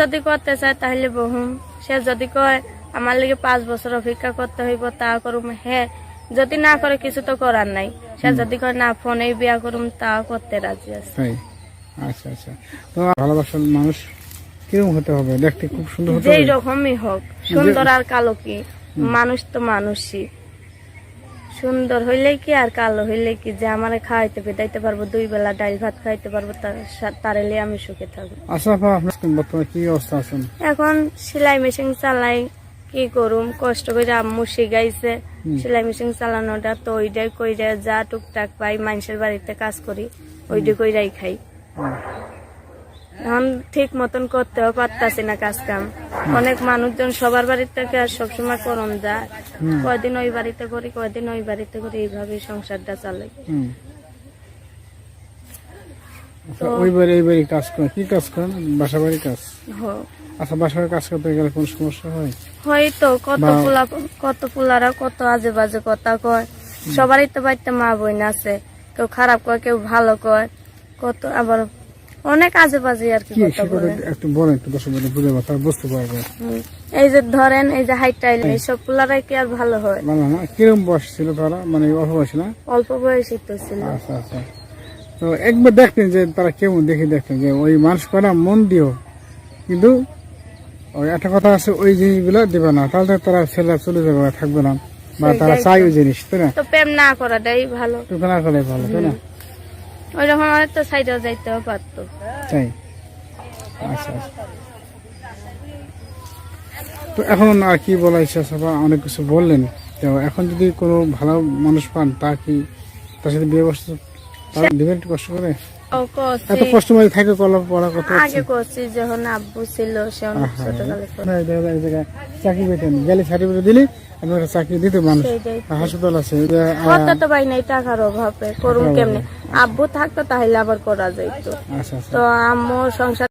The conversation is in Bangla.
যদি করতে চায় তাহলে বহুম সে যদি কয় আমার লিগে পাঁচ বছর অপেক্ষা করতে হইব তা করুম। হ্যাঁ যদি না করে কিছু তো করার নাই। সে যদি কয় না ফোনেই বিয়া করুম তা করতে রাজি আছে। আচ্ছা আচ্ছা। তো ভালোবাসার মানুষ কীরকম হতে হবে দেখতে খুব সুন্দর যেই রকমই হোক সুন্দর আর কালো কি? মানুষ তো মানুষই। সুন্দর হইলে কি আর কালো হইলে কি? যে আমারে খাওয়াইতে পেতাইতে পারব দুই বেলা ডাল ভাত খাইতে পারব তার- তার এলে আমি সুখে থাকব। আচ্ছা আপনার বর্তমানে কি অবস্থা আছেন? এখন সেলাই মেশিন চালাই কি করুম? কষ্ট করে আম্মু শিখাইছে। সেলাই মেশিন চালানোটা তো ওইটাই কইরা যা টুকটাক পাই মানুষের বাড়িতে কাজ করি ওইটা কইরাই খাই। এখন ঠিক মতন করতেও পারতাছি না কাজ কাম। অনেক মানুষজন সবার বাড়ির থেকে আর সবসময় করম যায়। কয়দিন ওই বাড়িতে করি কয়দিন ওই বাড়িতে করি এইভাবে সংসারটা চলে আচ্ছা ওই বাড়ি এই বাড়ি কাজ করেন। কি কাজ করেন? বাসা বাড়ি কাজ আচ্ছা বাসা কাজ করতে গেলে কোনো সমস্যা হয়? হয়তো কত পোলা কত পোলারা কত আজে বাজে কথা কয়। সবারই তো বাড়িতে মা বোন আছে। কেউ খারাপ কয় কেউ ভালো কয়। কত আবার অনেক আজে বাজে আর কি একটু বলেন একটু মিনিট বুঝে তারা বুঝতে পারবে। এই যে ধরেন এই যে হাইটাইল এইসব পোলারাই কি আর ভালো হয়? ভালো না কিরম বয়স ছিল তারা? মানে অল্প বয়স না? অল্প বয়সী তো ছিল। আচ্ছা আচ্ছা। তো একবার দেখতেন যে তারা কেমন দেখে দেখতেন যে ওই মানুষ করা মন দিও কিন্তু ওই একটা কথা আছে ওই জিনিসগুলো দেবে না। তাহলে তারা ছেলে চলে যাবে থাকবে না। বা তারা চাই ওই জিনিস তাই না? তো প্রেম না করাটাই ভালো। না করাই ভালো তাই না? ওই রকম আমার তো সাইডেও যাইতে পারতো। তাই? আচ্ছা আচ্ছা। তো এখন আর কি বলা ইচ্ছা বা অনেক কিছু বললেন। তো এখন যদি কোনো ভালো মানুষ পান তা কি তার সাথে বিয়ে বসতে তারা দেবেন একটু কষ্ট করে? এত কষ্ট মানে থাকে কলা পড়া কত আগে করছি যখন আব্বু ছিল সে অনেক ছোটকালে করতো। না, এই দেখা যায় এক জায়গায় চাকরি পেতেন। গেলে সার্টিফিকেট দিলে আপনি চাকরি দিতে মানুষ হাসপাতাল আছে এই যে, আহ, কত তো পাই নাই টাকার অভাবে। করুন কেমনে? আব্বু থাকতো তাহলে আবার করা যাইতো। আচ্ছা আচ্ছা। তো আম্মু সংসার